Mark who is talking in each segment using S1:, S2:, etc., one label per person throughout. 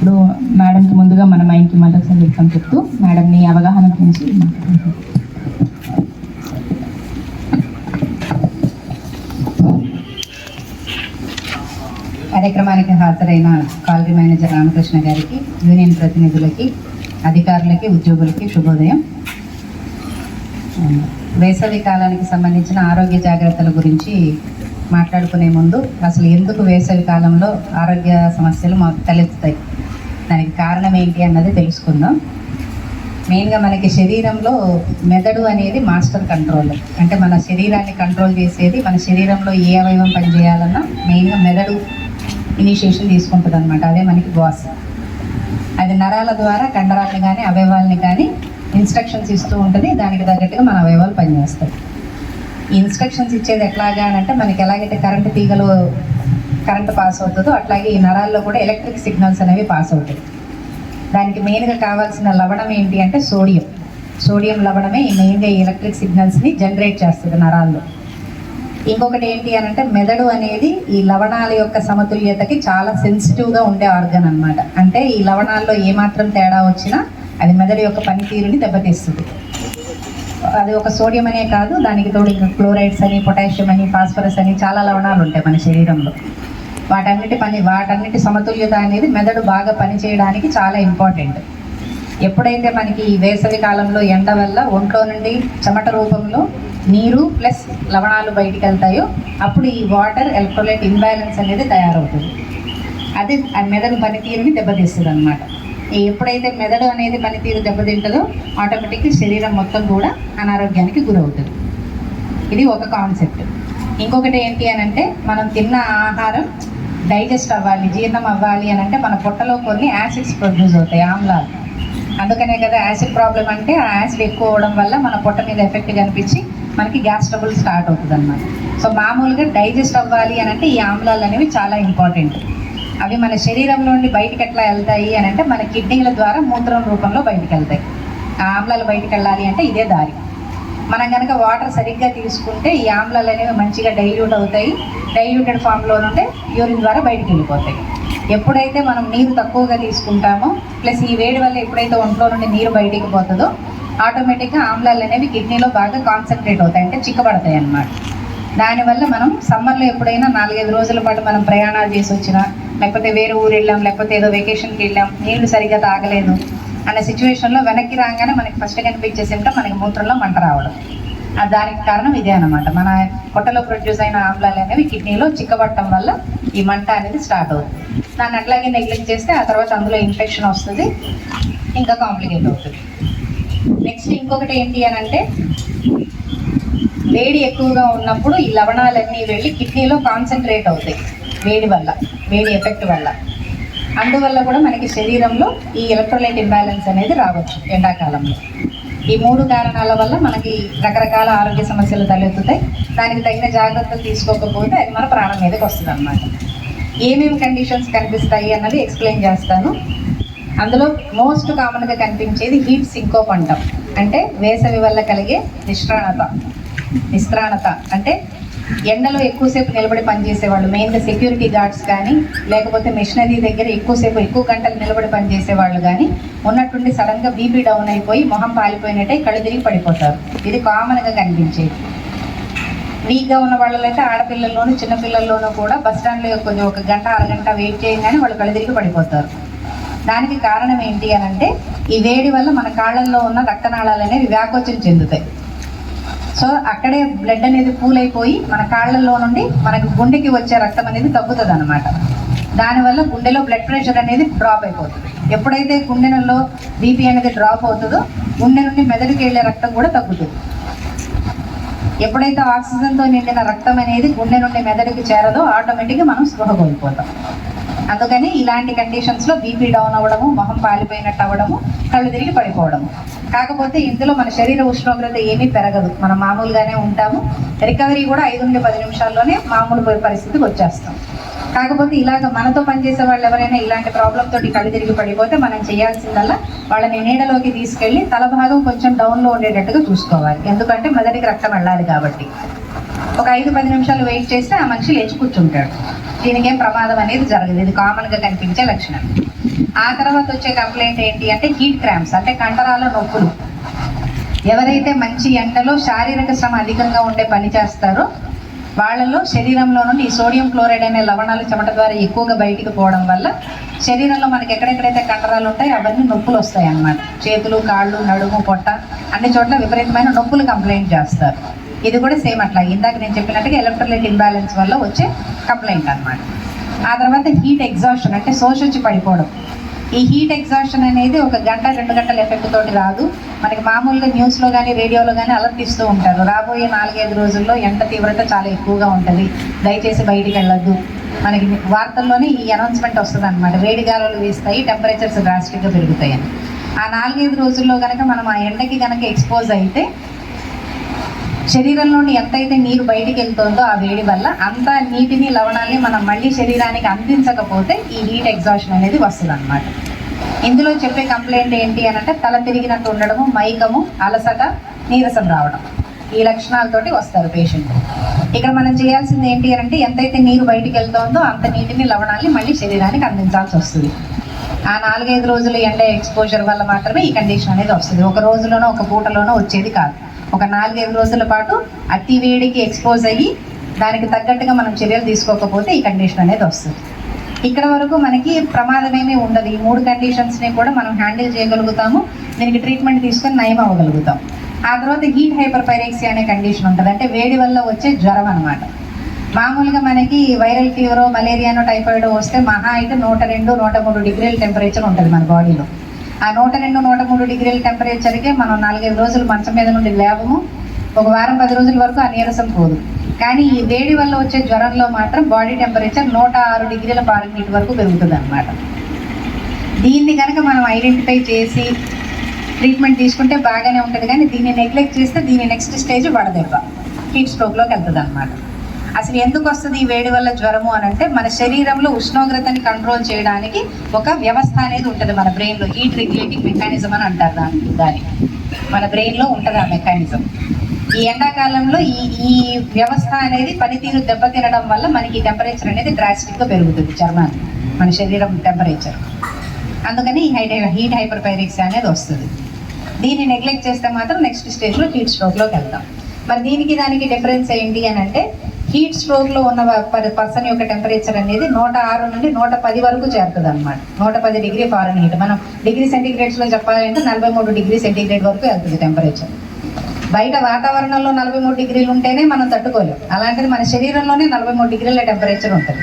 S1: ఇప్పుడు మేడంకి ముందుగా మన మైండ్కి మళ్ళొకసారి వెల్కమ్ చెప్తూ మేడంని అవగాహన గురించి
S2: కార్యక్రమానికి హాజరైన కాలరీ మేనేజర్ రామకృష్ణ గారికి యూనియన్ ప్రతినిధులకి అధికారులకి ఉద్యోగులకి శుభోదయం. వేసవి కాలానికి సంబంధించిన ఆరోగ్య జాగ్రత్తల గురించి మాట్లాడుకునే ముందు అసలు ఎందుకు వేసవి కాలంలో ఆరోగ్య సమస్యలు మాకు తలెత్తుతాయి? దానికి కారణం ఏంటి అన్నది తెలుసుకుందాం. మెయిన్గా మనకి శరీరంలో మెదడు అనేది మాస్టర్ కంట్రోల్. అంటే మన శరీరాన్ని కంట్రోల్ చేసేది మన శరీరంలో ఏ అవయవం పనిచేయాలన్నా మెయిన్గా మెదడు ఇనిషియేషన్ తీసుకుంటుంది అనమాట అదే మనకి బాస్ అది నరాల ద్వారా కండరాలని కానీ అవయవాల్ని కానీ ఇన్స్ట్రక్షన్స్ ఇస్తూ ఉంటుంది. దానికి తగ్గట్టుగా మన అవయవాలు పనిచేస్తాయి. ఈ ఇన్స్ట్రక్షన్స్ ఇచ్చేది ఎట్లాగా అని అంటే మనకి ఎలాగైతే కరెంటు తీగలు కరెంట్ పాస్ అవుతుందో అట్లాగే ఈ నరాల్లో కూడా ఎలక్ట్రిక్ సిగ్నల్స్ అనేవి పాస్ అవుతాయి. దానికి మెయిన్గా కావాల్సిన లవణం ఏంటి అంటే సోడియం. సోడియం లవణమే ఈ మెయిన్గా ఈ ఎలక్ట్రిక్ సిగ్నల్స్ని జనరేట్ చేస్తుంది నరాల్లో. ఇంకొకటి ఏంటి అని అంటే మెదడు అనేది ఈ లవణాల యొక్క సమతుల్యతకి చాలా సెన్సిటివ్గా ఉండే ఆర్గన్ అన్నమాట. అంటే ఈ లవణాల్లో ఏమాత్రం తేడా వచ్చినా అది మెదడు యొక్క పనితీరుని దెబ్బతీస్తుంది. అది ఒక సోడియం అనే కాదు దానికి తోడు ఇంకా క్లోరైడ్స్ అని పొటాషియం అని ఫాస్ఫరస్ అని చాలా లవణాలు ఉంటాయి మన శరీరంలో. వాటన్నిటి పని వాటన్నిటి సమతుల్యత అనేది మెదడు బాగా పనిచేయడానికి చాలా ఇంపార్టెంట్ ఎప్పుడైతే మనకి ఈ వేసవి కాలంలో ఎండ వల్ల ఒంట్లో నుండి చెమట రూపంలో నీరు ప్లస్ లవణాలు బయటికి వెళ్తాయో అప్పుడు ఈ వాటర్ ఎలక్ట్రోలైట్ ఇంబ్యాలెన్స్ అనేది తయారవుతుంది. అది ఆ మెదడు పనితీరుని దెబ్బతీస్తుంది అనమాట ఎప్పుడైతే మెదడు అనేది పనితీరు దెబ్బతింటుందో ఆటోమేటిక్గా శరీరం మొత్తం కూడా అనారోగ్యానికి గురవుతుంది. ఇది ఒక కాన్సెప్ట్ ఇంకొకటి ఏంటి అని అంటే మనం తిన్న ఆహారం డైజెస్ట్ అవ్వాలి జీర్ణం అవ్వాలి అని అంటే మన పొట్టలో కొన్ని యాసిడ్స్ ప్రొడ్యూస్ అవుతాయి ఆమ్లాలు. అందుకనే కదా యాసిడ్ ప్రాబ్లం అంటే ఆ యాసిడ్ ఎక్కువ అవడం వల్ల మన పొట్ట మీద ఎఫెక్ట్ కనిపించి మనకి గ్యాస్ ట్రబుల్ స్టార్ట్ అవుతుంది అనమాట సో మామూలుగా డైజెస్ట్ అవ్వాలి అని అంటే ఈ ఆమ్లాలు అనేవి చాలా ఇంపార్టెంట్. అవి మన శరీరంలో నుండి బయటికి ఎట్లా వెళ్తాయి అని అంటే మన కిడ్నీల ద్వారా మూత్రం రూపంలో బయటకు వెళ్తాయి. ఆ ఆమ్లాలు బయటకు వెళ్ళాలి అంటే ఇదే దారి. మనం కనుక వాటర్ సరిగ్గా తీసుకుంటే ఈ ఆమ్లాలు అనేవి మంచిగా డైల్యూట్ అవుతాయి. డైల్యూటెడ్ ఫామ్లో నుండి యూరిన్ ద్వారా బయటికి వెళ్ళిపోతాయి. ఎప్పుడైతే మనం నీరు తక్కువగా తీసుకుంటామో ప్లస్ ఈ వేడి వల్ల ఎప్పుడైతే ఒంట్లో నుండి నీరు బయటికి పోతుందో ఆటోమేటిక్గా ఆమ్లాలు అనేవి కిడ్నీలో బాగా కాన్సన్ట్రేట్ అవుతాయి. అంటే చిక్కబడతాయి అన్నమాట. దానివల్ల మనం సమ్మర్లో ఎప్పుడైనా నాలుగైదు రోజుల పాటు మనం ప్రయాణాలు చేసి వచ్చినా లేకపోతే వేరే ఊరు వెళ్ళాం లేకపోతే ఏదో వెకేషన్కి వెళ్ళాం నీళ్ళు సరిగ్గా తాగలేదు అనే సిచ్యువేషన్లో వెనక్కి రాగానే మనకి ఫస్ట్ కనిపించే సిమ్టమ్ మనకి మూత్రంలో మంట రావడం. దానికి కారణం ఇదే అనమాట మన పొట్టలో ప్రొడ్యూస్ అయిన ఆమ్లాలు అనేవి కిడ్నీలో చిక్కబట్టడం వల్ల ఈ మంట అనేది స్టార్ట్ అవుతుంది. దాన్ని అట్లాగే నెగ్లెక్ట్ చేస్తే ఆ తర్వాత అందులో ఇన్ఫెక్షన్ వస్తుంది ఇంకా కాంప్లికేట్ అవుతుంది. నెక్స్ట్ ఇంకొకటి ఏంటి అని అంటే వేడి ఎక్కువగా ఉన్నప్పుడు ఈ లవణాలన్నీ వెళ్ళి కిడ్నీలో కాన్సన్ట్రేట్ అవుతాయి వేడి వల్ల వేడి ఎఫెక్ట్ వల్ల. అందువల్ల కూడా మనకి శరీరంలో ఈ ఎలక్ట్రోలైట్ ఇంబ్యాలెన్స్ అనేది రావచ్చు ఎండాకాలంలో. ఈ మూడు కారణాల వల్ల మనకి రకరకాల ఆరోగ్య సమస్యలు తలెత్తుతాయి. దానికి తగిన జాగ్రత్తలు తీసుకోకపోతే అది మన ప్రాణం మీదకి వస్తుంది అనమాట ఏమేమి కండిషన్స్ కనిపిస్తాయి అన్నది ఎక్స్ప్లెయిన్ చేస్తాను. అందులో మోస్ట్ కామన్గా కనిపించేది హీట్ సింకోప్ అంటాం అంటే వేసవి వల్ల కలిగే నిష్ణాణత నిస్త్రాణత. అంటే ఎండలో ఎక్కువసేపు నిలబడి పనిచేసేవాళ్ళు మెయిన్గా సెక్యూరిటీ గార్డ్స్ కానీ లేకపోతే మిషనరీ దగ్గర ఎక్కువసేపు ఎక్కువ గంటలు నిలబడి పనిచేసే వాళ్ళు కానీ ఉన్నట్టుండి సడన్గా బీపీ డౌన్ అయిపోయి మొహం పాలిపోయినట్టే కళ్ళు తిరిగి పడిపోతారు. ఇది కామన్గా కనిపించేది. వీక్గా ఉన్న వాళ్ళైతే ఆడపిల్లల్లోనూ చిన్నపిల్లల్లోనూ కూడా బస్ స్టాండ్లో కొంచెం ఒక గంట అరగంట వెయిట్ చేయగానే వాళ్ళు కళ్ళు తిరిగి పడిపోతారు. దానికి కారణం ఏంటి అని అంటే ఈ వేడి వల్ల మన కాళ్ళల్లో ఉన్న రక్తనాళాలు అనేవి వ్యాకోచం చెందుతాయి. సో అక్కడే బ్లడ్ అనేది పూల్ అయిపోయి మన కాళ్ళల్లో నుండి మనకు గుండెకి వచ్చే రక్తం అనేది తగ్గుతుంది అనమాట దానివల్ల గుండెలో బ్లడ్ ప్రెషర్ అనేది డ్రాప్ అయిపోతుంది. ఎప్పుడైతే గుండెలలో బీపీ అనేది డ్రాప్ అవుతుందో గుండె నుండి మెదడుకి వెళ్ళే రక్తం కూడా తగ్గుతుంది. ఎప్పుడైతే ఆక్సిజన్తో నిండిన రక్తం అనేది గుండె నుండి మెదడుకి చేరదో ఆటోమేటిక్గా మనం స్పృహ కోల్పోతాం. అందుకని ఇలాంటి కండిషన్స్లో బీపీ డౌన్ అవ్వడము మొహం పాలిపోయినట్టు అవ్వడము కళ్ళు తిరిగి పడిపోవడము. కాకపోతే ఇందులో మన శరీర ఉష్ణోగ్రత ఏమీ పెరగదు. మనం మామూలుగానే ఉంటాము. రికవరీ కూడా ఐదు నుండి పది నిమిషాల్లోనే మామూలు పరిస్థితికి వచ్చేస్తాం. కాకపోతే ఇలాగ మనతో పనిచేసే వాళ్ళు ఎవరైనా ఇలాంటి ప్రాబ్లం తోటి కళ్ళు తిరిగి పడిపోతే మనం చేయాల్సిందల్లా వాళ్ళని నీడలోకి తీసుకెళ్ళి తల భాగం కొంచెం డౌన్లో ఉండేటట్టుగా చూసుకోవాలి. ఎందుకంటే మెదడికి రక్తం వెళ్ళాలి కాబట్టి. ఒక ఐదు పది నిమిషాలు వెయిట్ చేస్తే ఆ మనిషి లేచి కూర్చుంటాడు. దీనికి ఏం ప్రమాదం అనేది జరగదు. ఇది కామన్గా కనిపించే లక్షణం. ఆ తర్వాత వచ్చే కంప్లైంట్ ఏంటి అంటే హీట్ క్రాంప్స్ అంటే కండరాల నొప్పులు. ఎవరైతే మంచి ఎండలో శారీరక శ్రమ అధికంగా ఉండే పని చేస్తారో వాళ్ళలో శరీరంలో నుండి ఈ సోడియం క్లోరైడ్ అనే లవణాలు చెమట ద్వారా ఎక్కువగా బయటికి పోవడం వల్ల శరీరంలో మనకి ఎక్కడెక్కడైతే కండరాలు ఉంటాయో అవన్నీ నొప్పులు వస్తాయి అన్నమాట చేతులు కాళ్ళు నడుము పొట్ట అన్ని చోట్ల విపరీతమైన నొప్పులు కంప్లైంట్ చేస్తారు. ఇది కూడా సేమ్ అట్లా. ఇందాక నేను చెప్పినట్టుగా ఎలక్ట్రోలైట్ ఇంబ్యాలెన్స్ వల్ల వచ్చే కంప్లైంట్ అన్నమాట. ఆ తర్వాత హీట్ ఎగ్జాషన్ అంటే శోషించి పడిపోవడం. ఈ హీట్ ఎగ్జాషన్ అనేది ఒక గంట రెండు గంటల ఎఫెక్ట్ తోటి రాదు. మనకి మామూలుగా న్యూస్లో కానీ రేడియోలో కానీ అలర్ట్ ఇస్తూ ఉంటారు. రాబోయే నాలుగైదు రోజుల్లో ఎండ తీవ్రత చాలా ఎక్కువగా ఉంటుంది. దయచేసి బయటికి వెళ్ళొద్దు. మనకి వార్తల్లోనే ఈ అనౌన్స్మెంట్ వస్తుంది అనమాట వేడి గాలులు వీస్తాయి టెంపరేచర్స్ డ్రాస్టిక్గా పెరుగుతాయని. ఆ నాలుగైదు రోజుల్లో కనుక మనం ఆ ఎండకి కనుక ఎక్స్పోజ్ అయితే శరీరంలోని ఎంతైతే నీరు బయటికి వెళ్తుందో ఆ వేడి వల్ల అంత నీటిని లవణాన్ని మనం మళ్ళీ శరీరానికి అందించకపోతే ఈ హీట్ ఎగ్జాషన్ అనేది వస్తుంది అనమాట ఇందులో చెప్పే కంప్లైంట్ ఏంటి అని అంటే తల తిరిగినట్టు ఉండడము మైకము అలసట నీరసం రావడం. ఈ లక్షణాలతోటి వస్తారు పేషెంట్ ఇక్కడ మనం చేయాల్సింది ఏంటి అని అంటే ఎంతైతే నీరు బయటికి వెళ్తుందో అంత నీటిని లవణాన్ని మళ్ళీ శరీరానికి అందించాల్సి వస్తుంది. ఆ నాలుగైదు రోజులు ఎండ ఎక్స్పోజర్ వల్ల మాత్రమే ఈ కండిషన్ అనేది వస్తుంది. ఒక రోజులోనో ఒక పూటలోనో వచ్చేది కాదు. ఒక నాలుగైదు రోజుల పాటు అతి వేడికి ఎక్స్పోజ్ అయ్యి దానికి తగ్గట్టుగా మనం చర్యలు తీసుకోకపోతే ఈ కండిషన్ అనేది వస్తుంది. ఇక్కడ వరకు మనకి ప్రమాదం ఏమీ ఉండదు. ఈ మూడు కండిషన్స్ని కూడా మనం హ్యాండిల్ చేయగలుగుతాము. దీనికి ట్రీట్మెంట్ తీసుకొని నయం అవ్వగలుగుతాం. ఆ తర్వాత హీట్ హైపర్ పైరెక్సీ అనే కండిషన్ ఉంటుంది. అంటే వేడి వల్ల వచ్చే జ్వరం అనమాట మామూలుగా మనకి వైరల్ ఫీవరో మలేరియానో టైఫాయిడో వస్తే మహా అయితే నూట రెండు నూట మూడు డిగ్రీల టెంపరేచర్ ఉంటుంది మన బాడీలో ఆ నూట రెండు నూట మూడు డిగ్రీల టెంపరేచర్కే మనం నాలుగైదు రోజులు మంచం మీద నుండి లేవము. ఒక వారం పది రోజుల వరకు ఆ నీరసం పోదు. కానీ ఈ వేడి వల్ల వచ్చే జ్వరంలో మాత్రం బాడీ టెంపరేచర్ నూట ఆరు డిగ్రీల ఫారెన్హీట్ వరకు పెరుగుతుంది అనమాట దీన్ని కనుక మనం ఐడెంటిఫై చేసి ట్రీట్మెంట్ తీసుకుంటే బాగానే ఉంటుంది. కానీ దీన్ని నెగ్లెక్ట్ చేస్తే దీని నెక్స్ట్ స్టేజ్ వడదెబ్బ. హీట్ స్ట్రోక్లోకి వెళ్తుంది అనమాట అసలు ఎందుకు వస్తుంది ఈ వేడి వల్ల జ్వరము అని అంటే మన శరీరంలో ఉష్ణోగ్రతని కంట్రోల్ చేయడానికి ఒక వ్యవస్థ అనేది ఉంటుంది మన బ్రెయిన్లో హీట్ రెగ్యులేటింగ్ మెకానిజం అని అంటారు దాని దాని మన బ్రెయిన్లో ఉంటుంది ఆ మెకానిజం. ఈ ఎండాకాలంలో ఈ ఈ వ్యవస్థ అనేది పనితీరు దెబ్బతినడం వల్ల మనకి టెంపరేచర్ అనేది డ్రాస్టిక్గా పెరుగుతుంది చర్మాన్ని మన శరీరం టెంపరేచర్. అందుకని ఈ హైట్ హీట్ హైపర్పైరిక్స్ అనేది వస్తుంది. దీన్ని నెగ్లెక్ట్ చేస్తే మాత్రం నెక్స్ట్ స్టేజ్లో హీట్ స్ట్రోక్లోకి వెళ్తాం. మరి దీనికి దానికి డిఫరెన్స్ ఏంటి అని అంటే హీట్ స్ట్రోక్లో ఉన్న పర్సన్ యొక్క టెంపరేచర్ అనేది నూట ఆరు నుండి నూట పది వరకు చేరుతుంది అనమాట నూట పది డిగ్రీ ఫారెన్ హీట్ మనం డిగ్రీ సెంటీగ్రేడ్స్లో చెప్పాలంటే నలభై మూడు డిగ్రీ సెంటీగ్రేడ్ వరకు వెళ్తుంది టెంపరేచర్. బయట వాతావరణంలో నలభై మూడు డిగ్రీలు ఉంటేనే మనం తట్టుకోలేం. అలాంటిది మన శరీరంలోనే నలభై మూడు డిగ్రీల టెంపరేచర్ ఉంటుంది.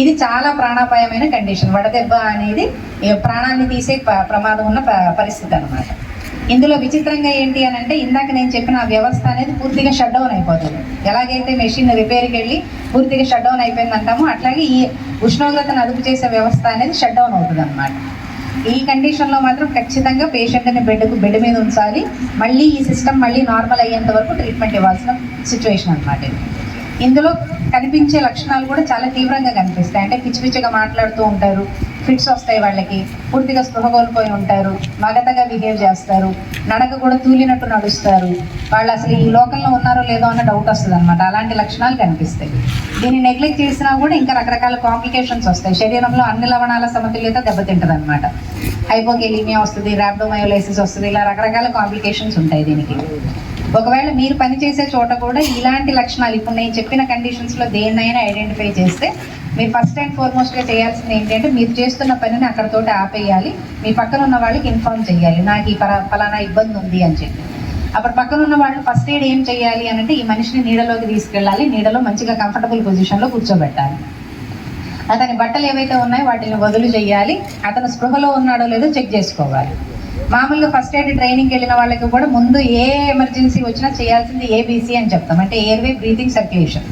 S2: ఇది చాలా ప్రాణాపాయమైన కండిషన్. వడదెబ్బ అనేది ప్రాణాన్ని తీసే ప- ప్రమాదం ఉన్న ప- పరిస్థితి అనమాట ఇందులో విచిత్రంగా ఏంటి అని అంటే ఇందాక నేను చెప్పిన ఆ వ్యవస్థ అనేది పూర్తిగా షట్ డౌన్ అయిపోతుంది. ఎలాగైతే మెషిన్ రిపేర్కి వెళ్ళి పూర్తిగా షట్ డౌన్ అయిపోయింది అంటామో అట్లాగే ఈ ఉష్ణోగ్రతను అదుపు చేసే వ్యవస్థ అనేది షట్ డౌన్ అవుతుంది అనమాట ఈ కండిషన్లో మాత్రం ఖచ్చితంగా పేషెంట్ని బెడ్కు బెడ్ మీద ఉంచాలి. మళ్ళీ ఈ సిస్టమ్ మళ్ళీ నార్మల్ అయ్యేంత వరకు ట్రీట్మెంట్ ఇవ్వాల్సిన సిచ్యువేషన్ అనమాట ఇది. ఇందులో కనిపించే లక్షణాలు కూడా చాలా తీవ్రంగా కనిపిస్తాయి. అంటే పిచ్చి పిచ్చిగా మాట్లాడుతూ ఉంటారు. ఫిట్స్ వస్తాయి వాళ్ళకి. పూర్తిగా స్పృహ కోల్పోయి ఉంటారు. మగతగా బిహేవ్ చేస్తారు. నడక కూడా తూలినట్టు నడుస్తారు. వాళ్ళు అసలు ఈ లోకంలో ఉన్నారో లేదో అన్న డౌట్ వస్తుంది అనమాట అలాంటి లక్షణాలు కనిపిస్తాయి. దీన్ని నెగ్లెక్ట్ చేసినా కూడా ఇంకా రకరకాల కాంప్లికేషన్స్ వస్తాయి. శరీరంలో అన్ని లవణాల సమతుల్యత దెబ్బతింటది అనమాట హైపోకెలీమియా వస్తుంది ర్యాబ్డోమయోలైసిస్ వస్తుంది ఇలా రకరకాల కాంప్లికేషన్స్ ఉంటాయి దీనికి. ఒకవేళ మీరు పనిచేసే చోట కూడా ఇలాంటి లక్షణాలు ఇప్పుడు నేను చెప్పిన కండిషన్స్లో దేన్నైనా ఐడెంటిఫై చేస్తే మీరు ఫస్ట్ అండ్ ఫార్మోస్ట్గా చేయాల్సింది ఏంటంటే మీరు చేస్తున్న పనిని అక్కడతోటి ఆపేయాలి. మీ పక్కన ఉన్న వాళ్ళకి ఇన్ఫార్మ్ చేయాలి. నాకు ఈ ఫలానా ఇబ్బంది ఉంది అని చెప్పి. అప్పుడు పక్కన ఉన్న వాళ్ళు ఫస్ట్ ఎయిడ్ ఏం చేయాలి అని అంటే ఈ మనిషిని నీడలోకి తీసుకెళ్ళాలి. నీడలో మంచిగా కంఫర్టబుల్ పొజిషన్లో కూర్చోబెట్టాలి. అతని బట్టలు ఏవైతే ఉన్నాయో వాటిని వదులు చేయాలి. అతను స్పృహలో ఉన్నాడో లేదో చెక్ చేసుకోవాలి. మామూలుగా ఫస్ట్ ఎయిడ్ ట్రైనింగ్కి వెళ్ళిన వాళ్ళకి కూడా ముందు ఏ ఎమర్జెన్సీ వచ్చినా చేయాల్సింది ఏబీసీ అని చెప్తాం. అంటే ఎయిర్వే బ్రీతింగ్ సర్క్యులేషన్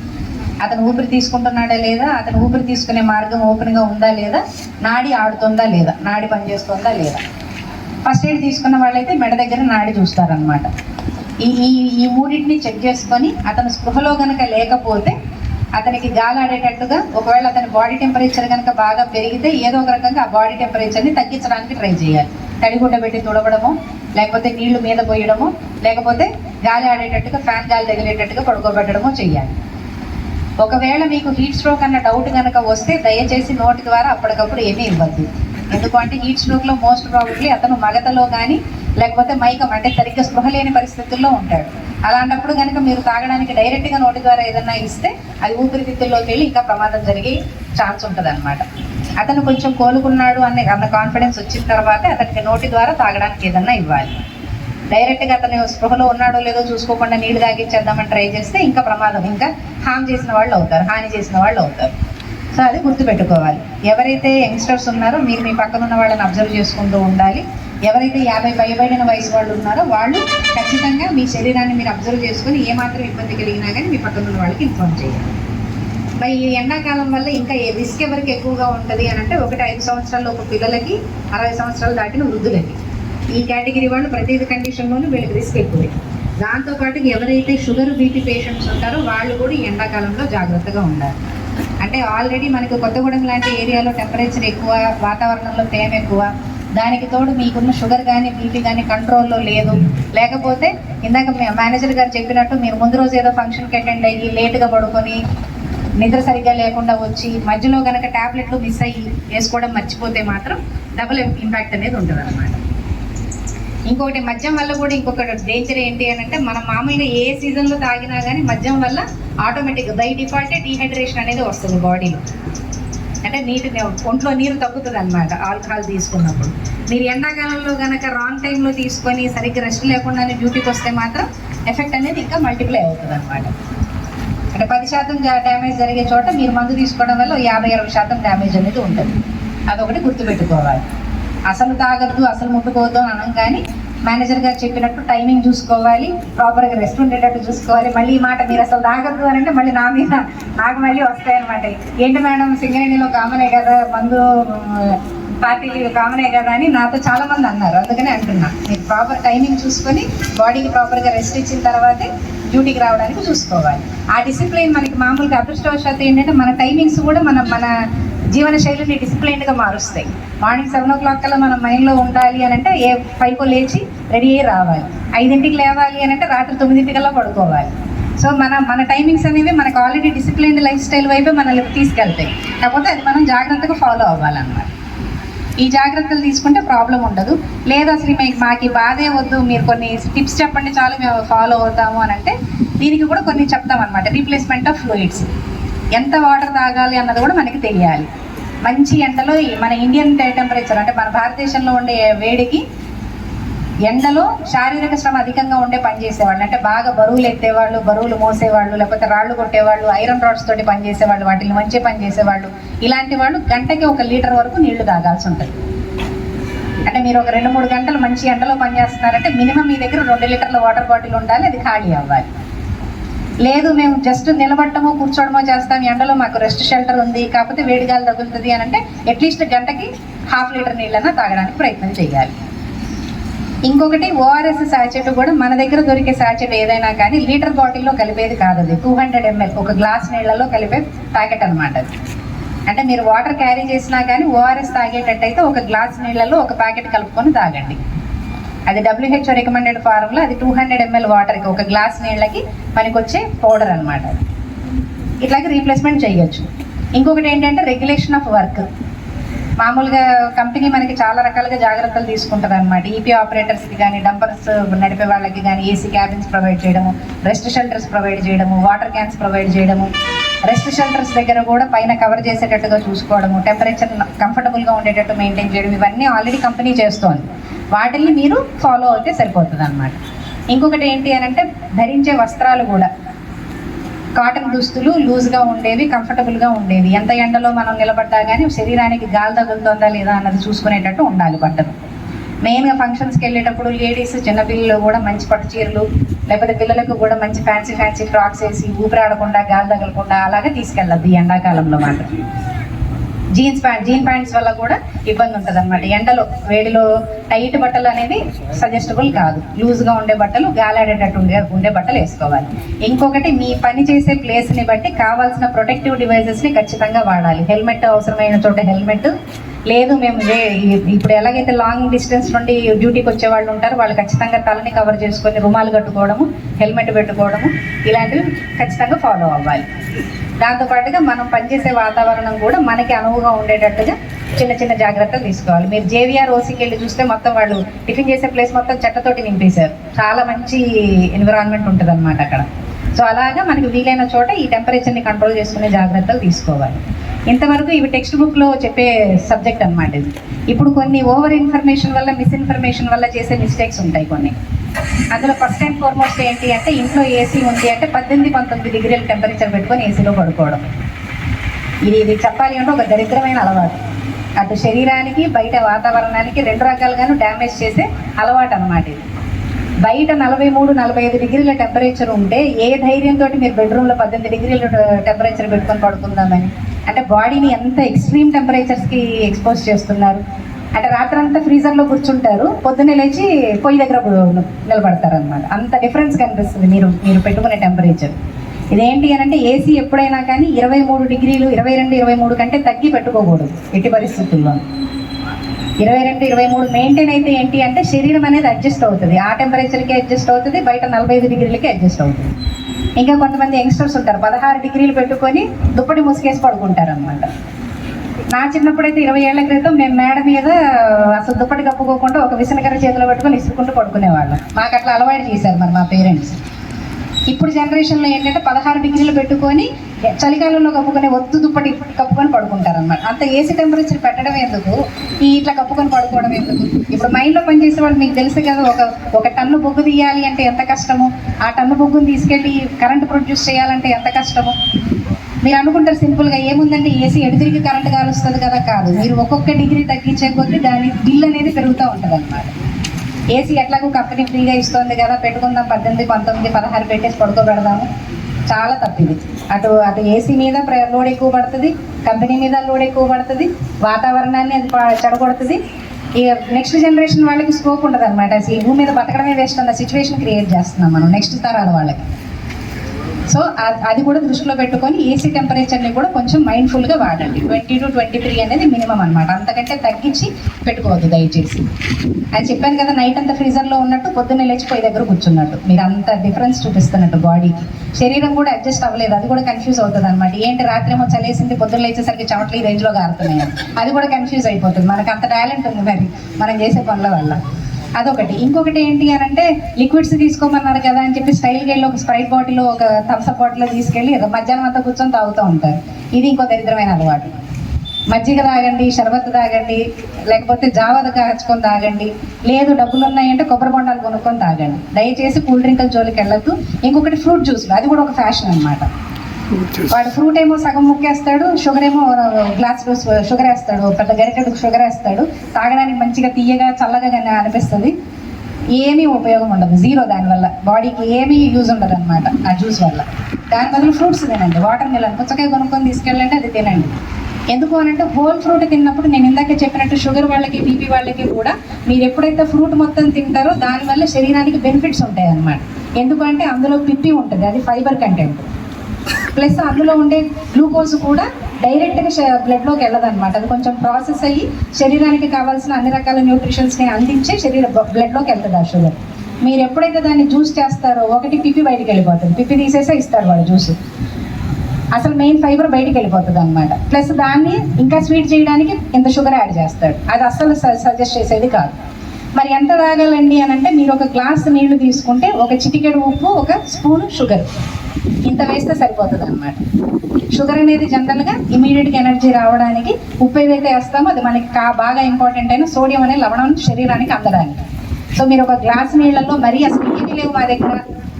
S2: అతను ఊపిరి తీసుకుంటున్నాడా లేదా? అతను ఊపిరి తీసుకునే మార్గం ఓపెన్గా ఉందా లేదా? నాడి ఆడుతుందా లేదా? నాడి పనిచేస్తుందా లేదా? ఫస్ట్ ఎయిడ్ తీసుకున్న వాళ్ళైతే మెడ దగ్గర నాడి చూస్తారనమాట ఈ ఈ ఈ మూడింటిని చెక్ చేసుకొని అతను స్పృహలో కనుక లేకపోతే అతనికి గాలి ఆడేటట్టుగా ఒకవేళ అతని బాడీ టెంపరేచర్ కనుక బాగా పెరిగితే ఏదో ఒక రకంగా ఆ బాడీ టెంపరేచర్ని తగ్గించడానికి ట్రై చేయాలి. తడిగుడ్డ పెట్టి తుడవడము లేకపోతే నీళ్ళు మీద పోయడము లేకపోతే గాలి ఆడేటట్టుగా ఫ్యాన్ గాలి తగిలేటట్టుగా పడుకోబెట్టడము చేయాలి ఒకవేళ మీకు హీట్ స్ట్రోక్ అన్న డౌట్ కనుక వస్తే దయచేసి నోటి ద్వారా అప్పటికప్పుడు ఏమీ ఇవ్వద్దు. ఎందుకంటే హీట్ స్ట్రోక్లో మోస్ట్ ప్రాబబ్లీ అతను మగతలో కానీ లేకపోతే మైకం అంటే సరిగ్గా స్పృహ లేని పరిస్థితుల్లో ఉంటాడు. అలాంటప్పుడు కనుక మీరు తాగడానికి డైరెక్ట్గా నోటి ద్వారా ఏదన్నా ఇస్తే అది ఊపిరితిత్తుల్లోకి వెళ్ళి ఇంకా ప్రమాదం జరిగే ఛాన్స్ ఉంటుంది అనమాట అతను కొంచెం కోలుకున్నాడు అనే అన్న కాన్ఫిడెన్స్ వచ్చిన తర్వాత అతనికి నోటి ద్వారా తాగడానికి ఏదన్నా ఇవ్వాలి. డైరెక్ట్గా అతను స్పృహలో ఉన్నాడో లేదో చూసుకోకుండా నీళ్ళు తాగించేద్దామని ట్రై చేస్తే ఇంకా ప్రమాదం ఇంకా హామ్ చేసిన వాళ్ళు అవుతారు హాని చేసిన వాళ్ళు అవుతారు. సో అది గుర్తుపెట్టుకోవాలి. ఎవరైతే యంగ్స్టర్స్ ఉన్నారో మీరు మీ పక్కన ఉన్న వాళ్ళని అబ్జర్వ్ చేసుకుంటూ ఉండాలి. ఎవరైతే యాభై పైబడిన వయసు వాళ్ళు ఉన్నారో వాళ్ళు ఖచ్చితంగా మీ శరీరాన్ని మీరు అబ్జర్వ్ చేసుకొని ఏమాత్రం ఇబ్బంది కలిగినా కానీ మీ పక్కన ఉన్న వాళ్ళకి ఇన్ఫార్మ్ చేయాలి. మరి ఈ ఎండాకాలం వల్ల ఇంకా ఏ రిస్క్ ఎవరికి ఎక్కువగా ఉంటుంది అని అంటే ఒకటి ఐదు సంవత్సరాల ఒక పిల్లలకి అరవై సంవత్సరాలు దాటిన వృద్ధులకి. ఈ కేటగిరీ వాళ్ళు ప్రతి కండిషన్లోనూ వీళ్ళకి రిస్క్ ఎక్కువే. దాంతోపాటు ఎవరైతే షుగర్ బీపీ పేషెంట్స్ ఉంటారో వాళ్ళు కూడా ఎండాకాలంలో జాగ్రత్తగా ఉండాలి. అంటే ఆల్రెడీ మనకు కొత్తగూడెం లాంటి ఏరియాలో టెంపరేచర్ ఎక్కువ వాతావరణంలో తేమ ఎక్కువ దానికి తోడు మీకున్న షుగర్ కానీ బీపీ కానీ కంట్రోల్లో లేదు. లేకపోతే ఇందాక మేనేజర్ గారు చెప్పినట్టు మీరు ముందు రోజు ఏదో ఫంక్షన్కి అటెండ్ అయ్యి లేటుగా పడుకొని నిద్ర సరిగ్గా లేకుండా వచ్చి మధ్యలో కనుక టాబ్లెట్లు మిస్ అయ్యి వేసుకోవడం మర్చిపోతే మాత్రం డబుల్ ఇంపాక్ట్ అనేది ఉంటుంది అనమాట ఇంకొకటి మద్యం వల్ల కూడా ఇంకొక డేంజర్ ఏంటి అని అంటే మనం మామూలుగా ఏ సీజన్లో తాగినా కానీ మద్యం వల్ల ఆటోమేటిక్గా బై డిఫాల్ట్ డీహైడ్రేషన్ అనేది వస్తుంది బాడీలో అంటే నీటి ఒంట్లో నీరు తగ్గుతుంది అనమాట ఆల్కహాల్ తీసుకున్నప్పుడు. మీరు ఎండాకాలంలో కనుక రాంగ్ టైంలో తీసుకొని సరిగ్గా రెస్ట్ లేకుండానే డ్యూటీకి వస్తే మాత్రం ఎఫెక్ట్ అనేది ఇంకా మల్టిప్లై అవుతుంది అనమాట అంటే పది శాతం డ్యామేజ్ జరిగే చోట మీరు మందు తీసుకోవడం వల్ల యాభై అరవై శాతం డ్యామేజ్ అనేది ఉంటుంది. అదొకటి గుర్తుపెట్టుకోవాలి. అసలు తాగద్దు అసలు ముట్టుకోవద్దు అని అనం కానీ మేనేజర్ గారు చెప్పినట్టు టైమింగ్ చూసుకోవాలి ప్రాపర్గా రెస్ట్ ఉండేటట్టు చూసుకోవాలి. మళ్ళీ ఈ మాట మీరు అసలు తాగద్దు అని అంటే మళ్ళీ నా మీద నాకు మళ్ళీ వస్తాయన్నమాట. ఏంటి మేడం సింగరేణిలో కామనే కదా మందు పార్టీలు కామనే కదా అని నాతో చాలా మంది అన్నారు. అందుకనే అంటున్నా. మీరు ప్రాపర్ టైమింగ్ చూసుకొని బాడీకి ప్రాపర్గా రెస్ట్ ఇచ్చిన తర్వాతే డ్యూటీకి రావడానికి చూసుకోవాలి. ఆ డిసిప్లిన్ మనకి మామూలుగా అదృష్టవశాత్తు ఏంటంటే మన టైమింగ్స్ కూడా మన మన జీవన శైలిని డిసిప్లైన్డ్గా మారుస్తాయి. మార్నింగ్ సెవెన్ ఓ క్లాక్ కల్లా మనం మైండ్లో ఉండాలి అని అంటే ఏ ఫైవ్కో లేచి రెడీ అయ్యి రావాలి. ఐదింటికి లేవాలి అని అంటే రాత్రి తొమ్మిదింటికల్లా పడుకోవాలి. సో మన మన టైమింగ్స్ అనేవి మనకు ఆల్రెడీ డిసిప్లైన్డ్ లైఫ్ స్టైల్ వైపే మనల్ని తీసుకెళ్తాయి. కాకపోతే అది మనం జాగ్రత్తగా ఫాలో అవ్వాలన్నమాట. ఈ జాగ్రత్తలు తీసుకుంటే ప్రాబ్లం ఉండదు. లేదు అసలు మీకు మాకు బాధే వద్దు. మీరు కొన్ని టిప్స్ చెప్పండి చాలు మేము ఫాలో అవుతాము అని అంటే దీనికి కూడా కొన్ని చెప్తాం అనమాట రీప్లేస్మెంట్ ఆఫ్ ఫ్లూయిడ్స్ ఎంత వాటర్ తాగాలి అన్నది కూడా మనకి తెలియాలి. మంచి ఎండలో మన ఇండియన్ టెంపరేచర్ అంటే మన భారతదేశంలో ఉండే వేడికి ఎండలో శారీరక శ్రమ అధికంగా ఉండే పని చేసేవాళ్ళు. అంటే బాగా బరువులు ఎత్తేవాళ్ళు బరువులు మోసేవాళ్ళు లేకపోతే రాళ్ళు కొట్టేవాళ్ళు ఐరన్ రాడ్స్ తోటి పనిచేసేవాళ్ళు వాటిని మంచి పని చేసేవాళ్ళు. ఇలాంటి వాళ్ళు గంటకి ఒక లీటర్ వరకు నీళ్ళు తాగాల్సి ఉంటుంది. అంటే మీరు ఒక రెండు మూడు గంటలు మంచి ఎండలో పని చేస్తున్నారంటే మినిమం మీ దగ్గర రెండు లీటర్ల వాటర్ బాటిల్ ఉండాలి అది ఖాళీ అవ్వాలి. లేదు మేము జస్ట్ నిలబడటమో కూర్చోవడమో చేస్తాం. ఎండలో మాకు రెస్ట్ షెల్టర్ ఉంది. కాకపోతే వేడిగాలు తగులుతుంది అని అంటే అట్లీస్ట్ గంటకి హాఫ్ లీటర్ నీళ్ళన్నా తాగడానికి ప్రయత్నం చేయాలి. ఇంకొకటి ఓఆర్ఎస్ శాచెట్ కూడా మన దగ్గర దొరికే శాచెట్ ఏదైనా కానీ లీటర్ బాటిల్లో కలిపేది కాదు అది. టూ హండ్రెడ్ ఎంఎల్ ఒక గ్లాస్ నీళ్ళలో కలిపే ప్యాకెట్ అనమాట అది. అంటే మీరు వాటర్ క్యారీ చేసినా కానీ ఓఆర్ఎస్ తాగేటట్టయితే ఒక గ్లాస్ నీళ్ళలో ఒక ప్యాకెట్ కలుపుకొని తాగండి. అది డబ్ల్యూహెచ్ఓ రికమెండెడ్ ఫార్ములా అది టూ హండ్రెడ్ ఎంఎల్ వాటర్కి ఒక గ్లాస్ నీళ్ళకి పనికొచ్చే పౌడర్ అనమాట ఇట్లాగే రీప్లేస్మెంట్ చేయొచ్చు. ఇంకొకటి ఏంటంటే రెగ్యులేషన్ ఆఫ్ వర్క్ మామూలుగా కంపెనీ మనకి చాలా రకాలుగా జాగ్రత్తలు తీసుకుంటుంది అనమాట ఈపీ ఆపరేటర్స్కి కానీ డంపర్స్ నడిపే వాళ్ళకి కానీ ఏసీ క్యాబిన్స్ ప్రొవైడ్ చేయడము రెస్ట్ షెల్టర్స్ ప్రొవైడ్ చేయడము వాటర్ క్యాన్స్ ప్రొవైడ్ చేయడము రెస్ట్ షెల్టర్స్ దగ్గర కూడా పైన కవర్ చేసేటట్టుగా చూసుకోవడము టెంపరేచర్ కంఫర్టబుల్గా ఉండేటట్టు మెయింటైన్ చేయడం ఇవన్నీ ఆల్రెడీ కంపెనీ చేస్తోంది. వాటిని మీరు ఫాలో అయితే సరిపోతుంది అనమాట ఇంకొకటి ఏంటి అని అంటే ధరించే వస్త్రాలు కూడా. కాటన్ దుస్తులు లూజ్గా ఉండేవి కంఫర్టబుల్గా ఉండేవి. ఎంత ఎండలో మనం నిలబడ్డా కానీ శరీరానికి గాలి తగులుతుందా లేదా అన్నది చూసుకునేటట్టు ఉండాలి బట్టలు. మెయిన్గా ఫంక్షన్స్కి వెళ్ళేటప్పుడు లేడీస్ చిన్నపిల్లలు కూడా మంచి పట్టు చీరలు లేకపోతే పిల్లలకు కూడా మంచి ఫ్యాన్సీ ఫ్యాన్సీ ఫ్రాక్స్ వేసి ఊపిరాడకుండా గాలి తగలకుండా అలాగే తీసుకెళ్ళద్దు ఎండాకాలంలో మాత్రం. జీన్స్ ప్యాంట్ జీన్ ప్యాంట్స్ వల్ల కూడా ఇబ్బంది ఉంటుంది అనమాట ఎండలో వేడిలో టైట్ బట్టలు అనేది సజెస్టబుల్ కాదు. లూజ్గా ఉండే బట్టలు గాలాడేటట్టు ఉండే ఉండే బట్టలు వేసుకోవాలి. ఇంకొకటి మీ పని చేసే ప్లేస్ని బట్టి కావాల్సిన ప్రొటెక్టివ్ డివైజెస్ని ఖచ్చితంగా వాడాలి. హెల్మెట్ అవసరమైన చోట హెల్మెట్ లేదు మేము ఇప్పుడు ఎలాగైతే లాంగ్ డిస్టెన్స్ నుండి డ్యూటీకి వచ్చే వాళ్ళు ఉంటారు వాళ్ళు ఖచ్చితంగా తలని కవర్ చేసుకొని రుమాలు కట్టుకోవడము హెల్మెట్ పెట్టుకోవడము ఇలాంటివి ఖచ్చితంగా ఫాలో అవ్వాలి. దాంతోపాటుగా మనం పనిచేసే వాతావరణం కూడా మనకి అనువుగా ఉండేటట్టుగా చిన్న చిన్న జాగ్రత్తలు తీసుకోవాలి. మీరు జేవిఆర్ ఓసీకి వెళ్ళి చూస్తే మొత్తం వాళ్ళు టిఫిన్ చేసే ప్లేస్ మొత్తం చెట్టతోటి నింపేశారు. చాలా మంచి ఎన్విరాన్మెంట్ ఉంటుంది అనమాట అక్కడ. సో అలాగా మనకి వీలైన చోట ఈ టెంపరేచర్ని కంట్రోల్ చేసుకునే జాగ్రత్తలు తీసుకోవాలి. ఇంతవరకు ఇవి టెక్స్ట్ బుక్లో చెప్పే సబ్జెక్ట్ అన్నమాట ఇది. ఇప్పుడు కొన్ని ఓవర్ ఇన్ఫర్మేషన్ వల్ల మిస్ఇన్ఫర్మేషన్ వల్ల చేసే మిస్టేక్స్ ఉంటాయి కొన్ని. అందులో ఫస్ట్ అండ్ ఫార్మోస్ట్ ఏంటి అంటే ఇంట్లో ఏసీ ఉంది అంటే పద్దెనిమిది పంతొమ్మిది డిగ్రీల టెంపరేచర్ పెట్టుకొని ఏసీలో పడుకోవడం. ఇది ఇది చెప్పాలి అంటే ఒక దరిద్రమైన అలవాటు. అటు శరీరానికి బయట వాతావరణానికి రెండు రకాలుగాను డ్యామేజ్ చేసే అలవాటు అనమాట ఇది. బయట నలభై మూడు నలభై ఐదు డిగ్రీల టెంపరేచర్ ఉంటే ఏ ధైర్యంతో మీరు బెడ్రూమ్లో పద్దెనిమిది డిగ్రీల టెంపరేచర్ పెట్టుకొని పడుకుందామని? అంటే బాడీని ఎంత ఎక్స్ట్రీమ్ టెంపరేచర్స్కి ఎక్స్పోజ్ చేస్తున్నారు? అంటే రాత్రంతా ఫ్రీజర్లో కూర్చుంటారు. పొద్దున్నే లేచి పొయ్యి దగ్గర నిలబడతారు అనమాట అంత డిఫరెన్స్ కనిపిస్తుంది మీరు మీరు పెట్టుకునే టెంపరేచర్ ఇదేంటి అని అంటే ఏసీ ఎప్పుడైనా కానీ ఇరవై మూడు డిగ్రీలు ఇరవై రెండు ఇరవై మూడు కంటే తగ్గి పెట్టుకోకూడదు ఎట్టి పరిస్థితుల్లో. ఇరవై రెండు ఇరవై మూడు మెయింటైన్ అయితే ఏంటి అంటే శరీరం అనేది అడ్జస్ట్ అవుతుంది. ఆ టెంపరేచర్కి అడ్జస్ట్ అవుతుంది బయట నలభై ఐదు డిగ్రీలకి అడ్జస్ట్ అవుతుంది. ఇంకా కొంతమంది యంగ్స్టర్స్ ఉంటారు. పదహారు డిగ్రీలు పెట్టుకొని దుప్పటి ముసుగేసి పడుకుంటారు అనమాట నా చిన్నప్పుడైతే ఇరవై ఏళ్ళ క్రితం మేము మేడ మీద అసలు దుప్పటి కప్పుకోకుండా ఒక విసనకర్ర చేతిలో పెట్టుకొని ఇసుకుంటూ పడుకునేవాళ్ళం. మాకు అట్లా అలవాటు చేశారు మరి మా పేరెంట్స్. ఇప్పుడు జనరేషన్లో ఏంటంటే పదహారు డిగ్రీలు పెట్టుకొని చలికాలంలో కప్పుకొని ఒత్తు దుప్పటి కప్పుకొని పడుకుంటారు అనమాట అంత ఏసీ టెంపరేచర్ పెట్టడం ఎందుకు? ఈ ఇట్లా కప్పుకొని పడుకోవడం ఎందుకు? ఇప్పుడు మైండ్లో పనిచేసే వాళ్ళు మీకు తెలుసు కదా ఒక ఒక టన్ను బొగ్గు తీయాలి అంటే ఎంత కష్టము? ఆ టన్ను బొగ్గుని తీసుకెళ్ళి కరెంట్ ప్రొడ్యూస్ చేయాలంటే ఎంత కష్టము? మీరు అనుకుంటారు సింపుల్గా ఏముందంటే ఏసీ ఎడుతిరిగి కరెంట్ కాలుస్తుంది కదా? కాదు. మీరు ఒక్కొక్క డిగ్రీ తగ్గించే కొద్దీ దాని బిల్ అనేది పెరుగుతూ ఉంటుంది అనమాట ఏసీ ఎట్లాగో కంపెనీ ఫ్రీగా ఇస్తుంది కదా? పెట్టుకుందాం పద్దెనిమిది పంతొమ్మిది పదహారు పెట్టేసి పడుకోబెడదాము. చాలా తప్పింది అటు అటు ఏసీ మీద లోడ్ ఎక్కువ పడుతుంది కంపెనీ మీద లోడ్ ఎక్కువ పడుతుంది వాతావరణాన్ని అది పా- చెడగొడుతుంది. ఇక నెక్స్ట్ జనరేషన్ వాళ్ళకి స్కోప్ ఉండదు అనమాట ఈ భూమి మీద బతకడమే వేస్ట్ అన్న సిచ్యువేషన్ క్రియేట్ చేస్తున్నాం మనం నెక్స్ట్ తరాల వాళ్ళకి. సో అది కూడా దృష్టిలో పెట్టుకొని ఏసీ టెంపరేచర్ని కూడా కొంచెం మైండ్ఫుల్గా వాడండి. ట్వంటీ టు ట్వంటీ త్రీ అనేది మినిమం అనమాట అంతకంటే తగ్గించి పెట్టుకోవద్దు దయచేసి. అది చెప్పాను కదా నైట్ అంతా ఫ్రీజర్లో ఉన్నట్టు పొద్దున్నే లేచిపోయి దగ్గర కూర్చున్నట్టు. మీరు అంత డిఫరెన్స్ చూపిస్తున్నట్టు బాడీకి శరీరం కూడా అడ్జస్ట్ అవ్వలేదు. అది కూడా కన్ఫ్యూజ్ అవుతుంది అనమాట ఏంటి రాత్రి ఏమో చలేసింది పొద్దున్న లేచేసరికి చెమటలు ఈ రేంజ్లో కారుతున్నాయి అది కూడా కన్ఫ్యూజ్ అయిపోతుంది. మనకు అంత టాలెంట్ ఉంది మరి. మనం చేసే పనుల వల్ల. అదొకటి. ఇంకొకటి ఏంటి అని అంటే లిక్విడ్స్ తీసుకోమన్నారు కదా అని చెప్పి స్టైల్కి వెళ్ళి ఒక స్ప్రైట్ బాటిల్ ఒక థమ్స్అప్ బాటిల్ తీసుకెళ్ళి మధ్యాహ్నం అంతా కూర్చొని తాగుతూ ఉంటారు. ఇది ఇంకో దరిద్రమైన అలవాటు. మజ్జిగ తాగండి షర్బత్ తాగండి లేకపోతే జావద కాచుకొని తాగండి లేదు డబ్బులు ఉన్నాయంటే కొబ్బరి బొండాలు కొనుక్కొని తాగండి. దయచేసి కూల్ డ్రింకుల జోలికి వెళ్ళద్దు. ఇంకొకటి ఫ్రూట్ జ్యూస్లు అది కూడా ఒక ఫ్యాషన్ అనమాట వాడు ఫ్రూట్ ఏమో సగం ముక్కేస్తాడు షుగర్ ఏమో గ్లాస్ షుగర్ వేస్తాడు పెద్ద గరిటెడు షుగర్ వేస్తాడు. తాగడానికి మంచిగా తీయగా చల్లగా కానీ అనిపిస్తుంది. ఏమీ ఉపయోగం ఉండదు. జీరో దానివల్ల బాడీకి ఏమీ యూజ్ ఉండదు అనమాట ఆ జ్యూస్ వల్ల. దాని బదులు ఫ్రూట్స్ తినండి. వాటర్ మిలన్ పుచ్చకాయ కొనుక్కొని తీసుకెళ్ళండి అది తినండి. ఎందుకు అని అంటే హోల్ ఫ్రూట్ తిన్నప్పుడు నేను ఇందాక చెప్పినట్టు షుగర్ వాళ్ళకి బీపీ వాళ్ళకి కూడా మీరు ఎప్పుడైతే ఫ్రూట్ మొత్తం తింటారో దానివల్ల శరీరానికి బెనిఫిట్స్ ఉంటాయి అన్నమాట ఎందుకంటే అందులో పిప్పి ఉంటుంది. అది ఫైబర్ కంటెంట్ ప్లస్ అందులో ఉండే గ్లూకోజ్ కూడా డైరెక్ట్గా బ్లడ్లోకి వెళ్ళదన్నమాట. అది కొంచెం ప్రాసెస్ అయ్యి శరీరానికి కావాల్సిన అన్ని రకాల న్యూట్రిషన్స్ని అందించే శరీర బ్లడ్లోకి వెళ్తుంది ఆ షుగర్. మీరు ఎప్పుడైతే దాన్ని జ్యూస్ చేస్తారో ఒకటి పిప్పి బయటికి వెళ్ళిపోతుంది. పిప్పి తీసేసే ఇస్తారు వాడు జ్యూస్ అసలు మెయిన్ ఫైబర్ బయటికి వెళ్ళిపోతుంది అనమాట ప్లస్ దాన్ని ఇంకా స్వీట్ చేయడానికి ఇంత షుగర్ యాడ్ చేస్తాడు. అది అస్సలు సజెస్ట్ చేసేది కాదు. మరి ఎంత తాగాలండి అని అంటే మీరు ఒక గ్లాస్ నీళ్ళు తీసుకుంటే ఒక చిటికెడు ఉప్పు ఒక స్పూన్ షుగర్ ఇంత వేస్తే సరిపోతుంది అనమాట షుగర్ అనేది జనరల్గా ఇమీడియట్గా ఎనర్జీ రావడానికి ఉప్పు ఏదైతే వేస్తామో అది మనకి కా బాగా ఇంపార్టెంట్ అయిన సోడియం అనే లవణం శరీరానికి అందడానికి. సో మీరు ఒక గ్లాస్ నీళ్ళల్లో మరీ అసలు ఏమీ లేవు మా దగ్గర.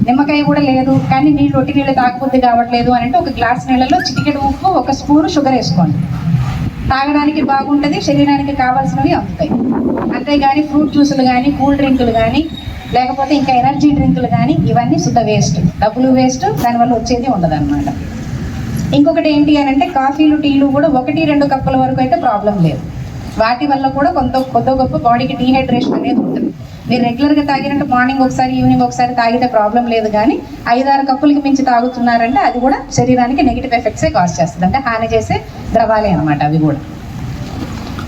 S2: నిమ్మకాయ కూడా లేదు కానీ నీళ్ళు రొట్టి నీళ్ళు తాగబుద్ది కావట్లేదు అని అంటే ఒక గ్లాస్ నీళ్ళలో చిటికెడు ఉప్పు ఒక స్పూన్ షుగర్ వేసుకోండి. తాగడానికి బాగుంటుంది శరీరానికి కావాల్సినవి అందుతాయి. అంతేగాని ఫ్రూట్ జ్యూసులు కానీ కూల్ డ్రింకులు కానీ లేకపోతే ఇంకా ఎనర్జీ డ్రింకులు కానీ ఇవన్నీ శుద్ధ వేస్ట్. డబ్బులు వేస్ట్ దానివల్ల వచ్చేది ఉండదన్నమాట. ఇంకొకటి ఏంటి అని అంటే కాఫీలు టీలు కూడా ఒకటి రెండు కప్పుల వరకు అయితే ప్రాబ్లం లేదు. వాటి వల్ల కూడా కొంత కొద్ది గొప్ప బాడీకి డీహైడ్రేషన్ అనేది ఉంటుంది. మీరు రెగ్యులర్గా తాగినట్టు మార్నింగ్ ఒకసారి ఈవినింగ్ ఒకసారి తాగితే ప్రాబ్లం లేదు కానీ ఐదారు కప్పులకి మించి తాగుతున్నారంటే అది కూడా శరీరానికి నెగిటివ్ ఎఫెక్ట్సే కాజ్ చేస్తుంది. అంటే హాని చేసే ద్రవాలే అనమాట అవి కూడా.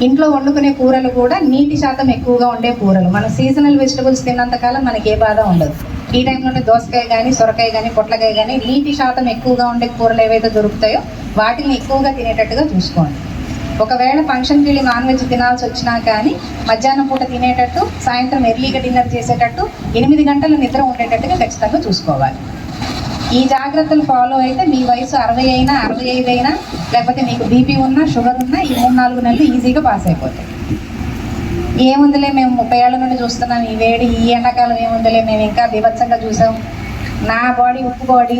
S2: ఇంట్లో వండుకునే కూరలు కూడా నీటి శాతం ఎక్కువగా ఉండే కూరలు. మన సీజనల్ వెజిటబుల్స్ తిన్నంతకాలం మనకి ఏ బాధ ఉండదు. ఈ టైంలోనే దోసకాయ కానీ సొరకాయ కానీ పొట్లకాయ కానీ నీటి శాతం ఎక్కువగా ఉండే కూరలు ఏవైతే దొరుకుతాయో వాటిని ఎక్కువగా తినేటట్టుగా చూసుకోండి. ఒకవేళ ఫంక్షన్కి వెళ్ళి నాన్ వెజ్ తినాల్సి వచ్చినా కానీ మధ్యాహ్నం పూట తినేటట్టు సాయంత్రం ఎర్లీగా డిన్నర్ చేసేటట్టు ఎనిమిది గంటల నిద్ర ఉండేటట్టుగా ఖచ్చితంగా చూసుకోవాలి. ఈ జాగ్రత్తలు ఫాలో అయితే మీ వయసు అరవై అయినా అరవై ఐదు అయినా లేకపోతే మీకు బీపీ ఉన్నా షుగర్ ఉన్నా ఈ మూడు నాలుగు నెలలు ఈజీగా పాస్ అయిపోతాయి. ఏముందిలే మేము ముప్పై ఏళ్ళ నుండి చూస్తున్నాం ఈ వేడి ఈ ఎండాకాలం ఏముందిలే మేము ఇంకా బీభత్సంగా చూసాం. నా బాడీ ఉప్పు బాడీ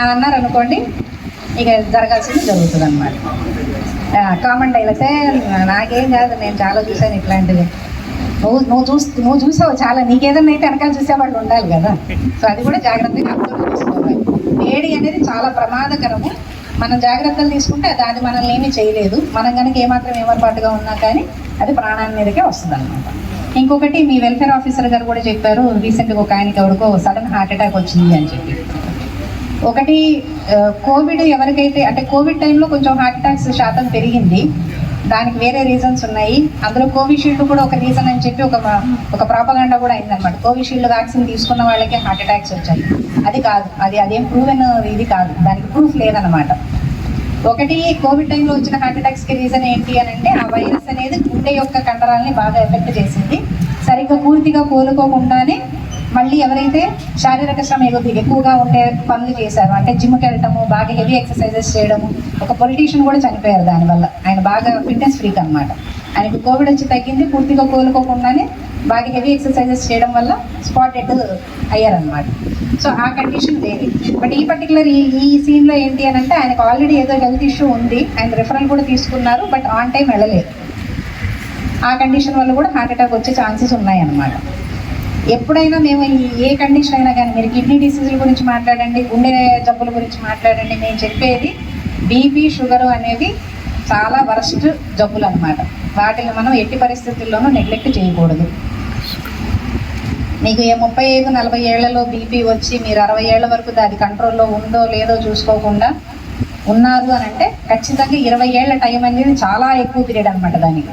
S2: అని అన్నారు అనుకోండి ఇక జరగాల్సింది జరుగుతుంది అనమాట కామన్ డైలాగ్స్ నాకేం కాదు నేను చాలా చూశాను ఇట్లాంటివి. నువ్వు నువ్వు చూసి నువ్వు చూసావు చాలా? నీకేదన్నా అయితే వెనకాల చూసేవాళ్ళు ఉండాలి కదా. సో అది కూడా జాగ్రత్తగా అర్థం చేసుకోవాలి. వేడి అనేది చాలా ప్రమాదకరము. మనం జాగ్రత్తలు తీసుకుంటే అది మనల్ని ఏమీ చేయలేదు. మనం కనుక ఏమాత్రం ఏమరపాటుగా ఉన్నా కానీ అది ప్రాణాన్ని మీదకే వస్తుంది అనమాట ఇంకొకటి మీ వెల్ఫేర్ ఆఫీసర్ గారు కూడా చెప్పారు రీసెంట్గా ఒక ఆయనకి ఎవరికో సడన్ హార్ట్ అటాక్ వచ్చింది అని చెప్పి. ఒకటి కోవిడ్ ఎవరికైతే అంటే కోవిడ్ టైంలో కొంచెం హార్ట్ అటాక్స్ శాతం పెరిగింది. దానికి వేరే రీజన్స్ ఉన్నాయి. అందులో కోవిషీల్డ్ కూడా ఒక రీజన్ అని చెప్పి ఒక ఒక ప్రాపగాండా కూడా అయిందనమాట కోవిషీల్డ్ వ్యాక్సిన్ తీసుకున్న వాళ్ళకి హార్ట్ అటాక్స్ వచ్చాయి. అది కాదు. అది అదేం ప్రూవెన్ ఇది కాదు. దానికి ప్రూఫ్ లేదనమాట ఒకటి కోవిడ్ టైంలో వచ్చిన హార్ట్ అటాక్స్కి రీజన్ ఏంటి అని అంటే ఆ వైరస్ అనేది గుండె యొక్క కండరాలని బాగా ఎఫెక్ట్ చేసింది. సరిగ్గా పూర్తిగా కోలుకోకుండానే మళ్ళీ ఎవరైతే శారీరక శ్రమ ఎక్కువగా ఉండే పనులు చేశారు అంటే జిమ్కి వెళ్ళటము బాగా హెవీ ఎక్సర్సైజెస్ చేయడము ఒక పొలిటీషియన్ కూడా చనిపోయారు దానివల్ల. ఆయన బాగా ఫిట్నెస్ ఫ్రీక్ అనమాట ఆయనకు కోవిడ్ వచ్చి తగ్గింది పూర్తిగా కోలుకోకుండానే బాగా హెవీ ఎక్సర్సైజెస్ చేయడం వల్ల స్పాట్ డెడ్ అయ్యారనమాట సో ఆ కండిషన్ లేదు బట్ ఈ పర్టికులర్ ఈ ఈ సీన్లో ఏంటి అని అంటే ఆయనకు ఆల్రెడీ ఏదో హెల్త్ ఇష్యూ ఉంది. ఆయన రిఫరల్ కూడా తీసుకున్నారు బట్ ఆన్ టైం వెళ్ళలేదు. ఆ కండిషన్ వల్ల కూడా హార్ట్ అటాక్ వచ్చే ఛాన్సెస్ ఉన్నాయన్నమాట. ఎప్పుడైనా మేము ఏ కండిషన్ అయినా కానీ మీరు కిడ్నీ డిసీజుల గురించి మాట్లాడండి గుండె జబ్బుల గురించి మాట్లాడండి నేను చెప్పేది బీపీ షుగర్ అనేవి చాలా వరస్ట్ జబ్బులు అనమాట వాటిని మనం ఎట్టి పరిస్థితుల్లోనూ నెగ్లెక్ట్ చేయకూడదు. మీకు ఏ ముప్పై ఐదు నలభై ఏళ్ళలో బీపీ వచ్చి మీరు అరవై ఏళ్ళ వరకు దాని కంట్రోల్లో ఉందో లేదో చూసుకోకుండా ఉన్నారు అని అంటే ఖచ్చితంగా ఇరవై ఏళ్ళ టైం అనేది చాలా ఎక్కువ పీరియడ్ అనమాట దానికి.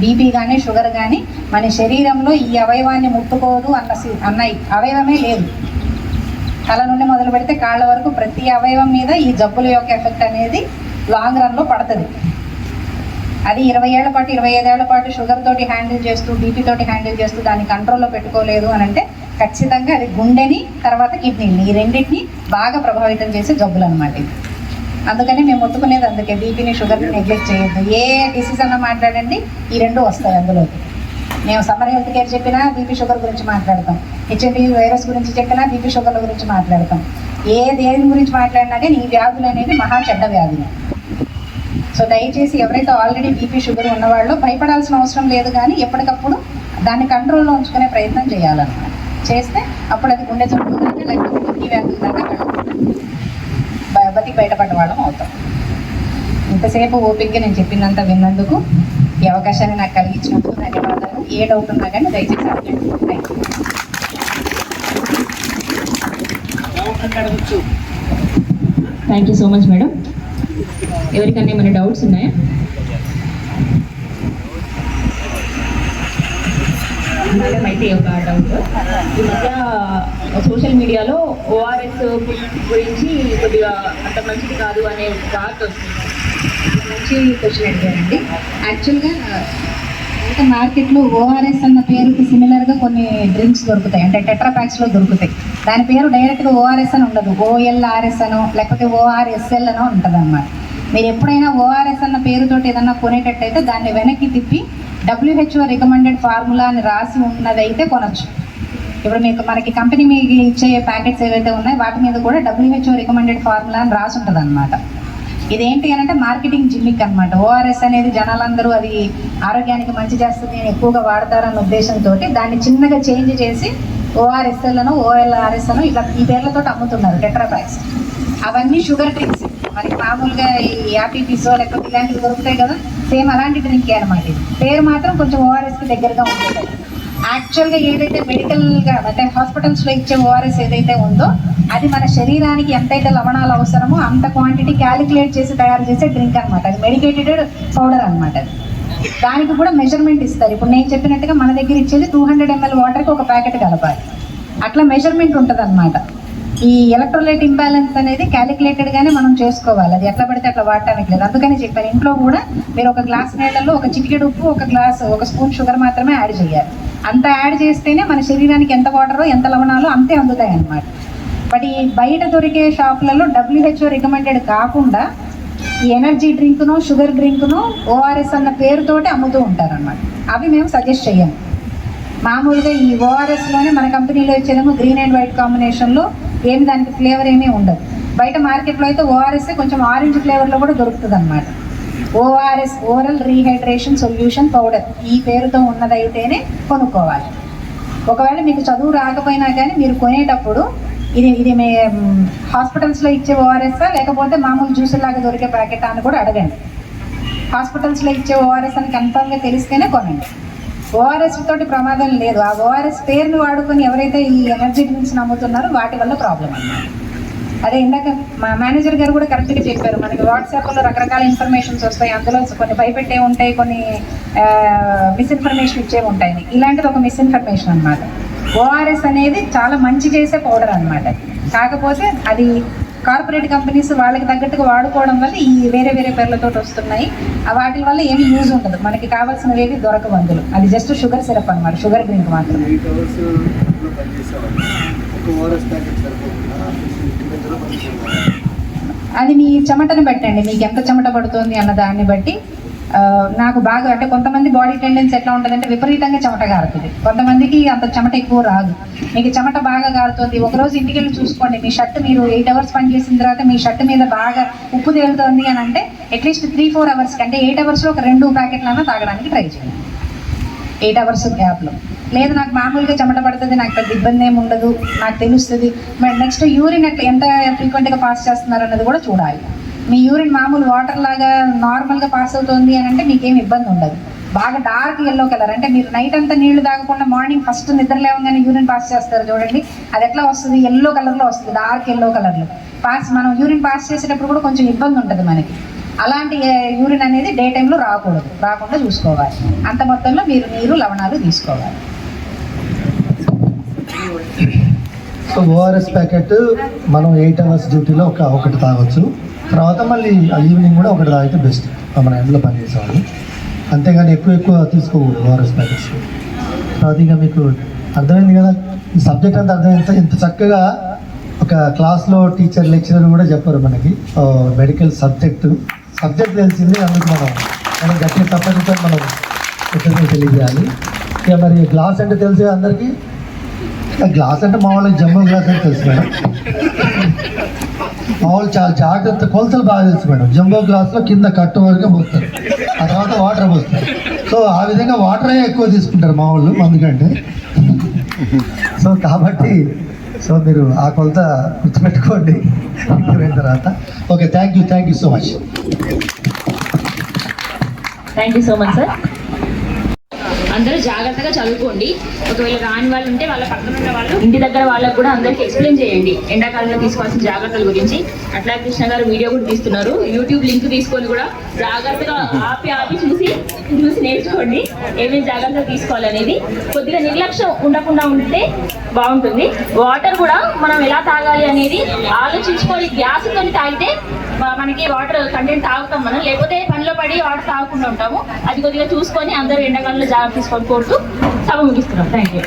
S2: బీపీ కానీ షుగర్ కానీ మన శరీరంలో ఈ అవయవాన్ని ముట్టుకోదు అన్న అన్న అవయవమే లేదు. తల నుండి మొదలు పెడితే కాళ్ళ వరకు ప్రతి అవయవం మీద ఈ జబ్బుల యొక్క ఎఫెక్ట్ అనేది లాంగ్ రన్లో పడుతుంది. అది ఇరవై ఏళ్ళ పాటు ఇరవై ఐదేళ్ళ పాటు షుగర్ తోటి హ్యాండిల్ చేస్తూ బీపీ తోటి హ్యాండిల్ చేస్తూ దాన్ని కంట్రోల్లో పెట్టుకోలేదు అని అంటే ఖచ్చితంగా అది గుండెని తర్వాత కిడ్నీని ఈ రెండింటిని బాగా ప్రభావితం చేసే జబ్బులు అనమాట ఇది. అందుకని మేము ముట్టుకునేది అందుకే. బీపీని షుగర్ని నెగ్లెక్ట్ చేయొద్దు. ఏ డిసీజ్ అన్నా మాట్లాడండి ఈ రెండు వస్తాయి అందులోకి. మేము సమ్మర్ హెల్త్ కేర్ చెప్పినా బీపీ షుగర్ గురించి మాట్లాడతాం. హెచ్ఐవి వైరస్ గురించి చెప్పినా బీపీ షుగర్ల గురించి మాట్లాడతాం. ఏ దేని గురించి మాట్లాడినా కానీ ఈ వ్యాధులు అనేవి మహా చెడ్డ వ్యాధులు. సో దయచేసి ఎవరైతే ఆల్రెడీ బీపీ షుగర్ ఉన్నవాళ్ళు భయపడాల్సిన అవసరం లేదు కానీ ఎప్పటికప్పుడు దాన్ని కంట్రోల్లో ఉంచుకునే ప్రయత్నం చేయాలన్నమాట. చేస్తే అప్పుడు అది గుండె జబ్బులు దాకా లేకపోతే కిడ్నీ వ్యాధులు దాకా వెళ్ళదు. బయటపడ్డ వాళ్ళం అవుతాం. ఇంతసేపు ఓపిక్గా నేను చెప్పినంత విన్నందుకు ఈ అవకాశాన్ని నాకు కలిగించినందుకు ధన్యవాదాలు. ఏ డౌట్ ఉన్నా కానీ దయచేసి అడగండి. Thank you
S1: thank you so much madam ఎవరికన్నా ఏమైనా డౌట్స్ ఉన్నాయా? మేడం అయితే ఒక డౌట్ ఈ మధ్య సోషల్ మీడియాలో ఓఆర్ఎస్ గురించి కొద్దిగా అంత మంచిది కాదు అనే థాట్ వస్తుంది.
S2: మంచి క్వశ్చన్ అడిగారండి. యాక్చువల్గా అయితే మార్కెట్లో ఓఆర్ఎస్ అన్న పేరుకి సిమిలర్గా కొన్ని డ్రింక్స్ దొరుకుతాయి. అంటే టెట్రా ప్యాక్స్లో దొరుకుతాయి. దాని పేరు డైరెక్ట్గా ఓఆర్ఎస్ అని ఉండదు. ఓఎల్ఆర్ఎస్ అనో లేకపోతే ఓఆర్ఎస్ఎల్ అనో ఉంటుంది అన్నమాట మీరు ఎప్పుడైనా ఓఆర్ఎస్ అన్న పేరుతో ఏదన్నా కొనేటట్టయితే దాన్ని వెనక్కి తిప్పి డబ్ల్యూహెచ్ఓ రికమెండెడ్ ఫార్ములా అని రాసి ఉన్నదైతే కొనొచ్చు. ఇప్పుడు మీకు మనకి కంపెనీ మీకు ఇచ్చే ప్యాకెట్స్ ఏవైతే ఉన్నాయో వాటి మీద కూడా డబ్ల్యూహెచ్ఓ రికమెండెడ్ ఫార్ములా అని రాసి ఉంటుంది అనమాట ఇదేంటి అని అంటే మార్కెటింగ్ జిమ్మిక్ అనమాట ఓఆర్ఎస్ అనేది జనాలందరూ అది ఆరోగ్యానికి మంచి చేస్తుంది అని ఎక్కువగా వాడతారన్న ఉద్దేశంతో దాన్ని చిన్నగా చేంజ్ చేసి ఓఆర్ఎస్ఎల్ను ఓఎల్ఆర్ఎస్ఎల్ను ఇలా ఇట్లా ఈ పేర్లతో అమ్ముతున్నారు టెట్రాప్యాక్స్ అవన్నీ షుగర్ డ్రింక్స్ మనకి మామూలుగా ఈ యాపీ పిసో లేకపోతే ఇలాంటివి దొరుకుతాయి కదా సేమ్ అలాంటి డ్రింక్ అనమాట పేరు మాత్రం కొంచెం ఓఆర్ఎస్కి దగ్గరగా ఉంటుంది యాక్చువల్గా ఏదైతే మెడికల్గా అంటే హాస్పిటల్స్లో ఇచ్చే ఓఆర్ఎస్ ఏదైతే ఉందో అది మన శరీరానికి ఎంతైతే లవణాలు అవసరమో అంత క్వాంటిటీ క్యాలిక్యులేట్ చేసి తయారు చేసే డ్రింక్ అనమాట అది మెడికేటెడ్ పౌడర్ అనమాట అది. దానికి కూడా మెజర్మెంట్ ఇస్తారు. ఇప్పుడు నేను చెప్పినట్టుగా మన దగ్గర ఇచ్చేది టూ హండ్రెడ్ ఎంఎల్ వాటర్కి ఒక ప్యాకెట్ కలపాలి. అట్లా మెజర్మెంట్ ఉంటుంది అనమాట ఈ ఎలక్ట్రోలైట్ ఇంబ్యాలెన్స్ అనేది క్యాలిక్యులేటెడ్గానే మనం చేసుకోవాలి. అది ఎట్లా పడితే అట్లా వాడటానికి లేదు. అందుకని చెప్పాను ఇంట్లో కూడా మీరు ఒక గ్లాస్ నీళ్ళల్లో ఒక చిటికెడు ఉప్పు ఒక గ్లాస్ ఒక స్పూన్ షుగర్ మాత్రమే యాడ్ చేయాలి. అంత యాడ్ చేస్తేనే మన శరీరానికి ఎంత వాటరో ఎంత లవణాలో అంతే అందుతాయి అన్నమాట బట్ ఈ బయట దొరికే షాపులలో డబ్ల్యూహెచ్ఓ రికమెండెడ్ కాకుండా ఈ ఎనర్జీ డ్రింక్ను షుగర్ డ్రింక్ను ఓఆర్ఎస్ అన్న పేరుతోటి అమ్ముతూ ఉంటారన్నమాట. అవి మేము సజెస్ట్ చేయము మామూలుగా ఈ ఓఆర్ఎస్లోనే మన కంపెనీలో ఇచ్చేదేమో గ్రీన్ అండ్ వైట్ కాంబినేషన్లో ఏమి దానికి ఫ్లేవర్ ఏమీ ఉండదు. బయట మార్కెట్లో అయితే ఓఆర్ఎస్ కొంచెం ఆరెంజ్ ఫ్లేవర్లో కూడా దొరుకుతుంది అనమాట ORS oral rehydration solution powder ఈ పేరుతో ఉన్నదైతేనే కొనుక్కోవాలి. ఒకవేళ మీకు చదువు రాకపోయినా కానీ మీరు కొనేటప్పుడు ఇది ఇది మీ హాస్పిటల్స్లో ఇచ్చే ఓఆర్ఎస్ లేకపోతే మామూలు జ్యూస్ లాగా దొరికే ప్యాకెట్ అని కూడా అడగండి. హాస్పిటల్స్లో ఇచ్చే ఓఆర్ఎస్ అని కన్ఫర్మ్గా తెలిస్తేనే కొనండి. ఓఆర్ఎస్ తోటి ప్రమాదం లేదు. ఆ ఓఆర్ఎస్ పేరును వాడుకొని ఎవరైతే ఈ ఎనర్జీ డ్రింక్స్ నమ్ముతున్నారో వాటి వల్ల ప్రాబ్లం అన్నమాట. అదే ఇందాక మా మేనేజర్ గారు కూడా కరెక్ట్గా చెప్పారు. మనకి వాట్సాప్లో రకరకాల ఇన్ఫర్మేషన్స్ వస్తాయి. అందులో కొన్ని భయపెట్టే ఉంటాయి కొన్ని మిస్ఇన్ఫర్మేషన్ ఇచ్చేవి ఉంటాయి. ఇలాంటిది ఒక మిస్ఇన్ఫర్మేషన్ అనమాట ఓఆర్ఎస్ అనేది చాలా మంచి చేసే పౌడర్ అనమాట కాకపోతే అది కార్పొరేట్ కంపెనీస్ వాళ్ళకి తగ్గట్టుగా వాడుకోవడం వల్ల ఈ వేరే వేరే పేర్లతో వస్తున్నాయి. ఆ వాటి వల్ల ఏమి యూజ్ ఉండదు. మనకి కావాల్సినవి ఏవి దొరకవు అందులో. అది జస్ట్ షుగర్ సిరప్ అన్నమాట. షుగర్ డ్రింక్ మాత్రమే. అది మీ చెమటను బట్టండి. మీకు ఎంత చెమట పడుతుంది అన్న దాన్ని బట్టి నాకు బాగా అంటే కొంతమంది బాడీ టెండెన్స్ ఎట్లా ఉంటుందంటే విపరీతంగా చెమట కారుతుంది కొంతమందికి అంత చెమట ఎక్కువ రాదు. మీకు చెమట బాగా కారుతుంది ఒకరోజు ఇంటికి వెళ్ళి చూసుకోండి. మీ షర్ట్ మీరు ఎయిట్ అవర్స్ పని చేసిన తర్వాత మీ షర్ట్ మీద బాగా ఉప్పు తేలుతుంది అని అంటే at least three four hours అంటే ఎయిట్ అవర్స్లో ఒక రెండు ప్యాకెట్లన్నా తాగడానికి ట్రై చేయండి. ఎయిట్ అవర్స్ గ్యాప్లో లేదు నాకు మామూలుగా చెమట పడుతుంది నాకు పెద్ద ఇబ్బంది ఏమి ఉండదు నాకు తెలుస్తుంది. మరి నెక్స్ట్ యూరిన్ ఎట్లా ఎంత ఫ్రీక్వెంట్గా పాస్ చేస్తున్నారు అన్నది కూడా చూడాలి. మీ యూరిన్ మామూలు వాటర్ లాగా నార్మల్గా పాస్ అవుతుంది అని అంటే మీకేం ఇబ్బంది ఉండదు. బాగా డార్క్ ఎల్లో కలర్ అంటే మీరు నైట్ అంతా నీళ్ళు తాగకుండా మార్నింగ్ ఫస్ట్ నిద్ర లేవగానే యూరిన్ పాస్ చేస్తారు చూడండి. అది ఎట్లా వస్తుంది? ఎల్లో కలర్లో వస్తుంది డార్క్ ఎల్లో కలర్లో పాస్ మనం యూరిన్ పాస్ చేసేటప్పుడు కూడా కొంచెం ఇబ్బంది ఉంటుంది మనకి. అలాంటి యూరిన్ అనేది డే టైంలో రాకూడదు. రాకుండా చూసుకోవాలి. అంత మొత్తంలో మీరు నీరు లవణాలు తీసుకోవాలి.
S3: సో ఓఆర్ఎస్ ప్యాకెట్ మనం ఎయిట్ అవర్స్ డ్యూటీలో ఒక ఒకటి తాగొచ్చు. తర్వాత మళ్ళీ ఆ ఈవినింగ్ కూడా ఒకటి తాగితే బెస్ట్ మన ఎండ్లో పనిచేసేవాళ్ళు అంతేగాని ఎక్కువ ఎక్కువ తీసుకోకూడదు ఓఆర్ఎస్ ప్యాకెట్స్ తర్వాత ఇంకా మీకు అర్థమైంది కదా? ఈ సబ్జెక్ట్ అంతా అర్థమైంది. ఇంత చక్కగా ఒక క్లాస్లో టీచర్ లెక్చరర్ కూడా చెప్పారు మనకి. మెడికల్ సబ్జెక్టు సబ్జెక్ట్ తెలిసింది అందుకు మనం మనం గట్టి తప్పనిసరి మనం కృతజ్ఞతలు తెలియజేయాలి. ఇక మరి గ్లాస్ అంటే తెలిసే అందరికీ? గ్లాస్ అంటే మా వాళ్ళకి గ్లాస్ అని తెలుసు మేడం. మా వాళ్ళు చాలా జాగ్రత్త కొలతలు బాగా తెలుసు మేడం. జంబో గ్లాస్లో కింద కట్టు వరకు పోస్తారు. ఆ తర్వాత వాటర్ పోస్తారు. సో ఆ విధంగా వాటరే ఎక్కువ తీసుకుంటారు మా వాళ్ళు అందుకంటే. సో కాబట్టి సో మీరు ఆ కొలత గుర్తుపెట్టుకోండి. ఇంటర్వ్యూ తర్వాత. Okay thank you thank you so much
S1: thank you so much sir అందరూ జాగ్రత్తగా చదువుకోండి. ఒకవేళ రాని వాళ్ళు ఉంటే వాళ్ళ పక్కన ఉన్న వాళ్ళు ఇంటి దగ్గర వాళ్ళకు కూడా అందరికి ఎక్స్ప్లెయిన్ చేయండి. ఎండాకాలంలో తీసుకోవాల్సిన జాగ్రత్తల గురించి. అట్లా కృష్ణ గారు వీడియో కూడా తీస్తున్నారు. యూట్యూబ్ లింక్ తీసుకొని కూడా జాగ్రత్తగా ఆపి ఆపి చూసి చూసి నేర్చుకోండి. ఏమేమి జాగ్రత్తలు తీసుకోవాలనేది. కొద్దిగా నిర్లక్ష్యం ఉండకుండా ఉంటే బాగుంటుంది. వాటర్ కూడా మనం ఎలా తాగాలి అనేది ఆలోచించుకొని గ్యాస్తో తాగితే మనకి వాటర్ కంటెంట్ తాగుతాం మనం. లేకపోతే పనిలో పడి వాటర్ తాగకుండా ఉంటాము. అది కొద్దిగా చూసుకొని అందరూ ఎండాకాలంలో జాగ్రత్త తీసుకొని కోరుతూ సభ ముగిస్తున్నాం. Thank you